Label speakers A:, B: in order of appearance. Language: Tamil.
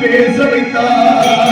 A: பேச வைத்தார்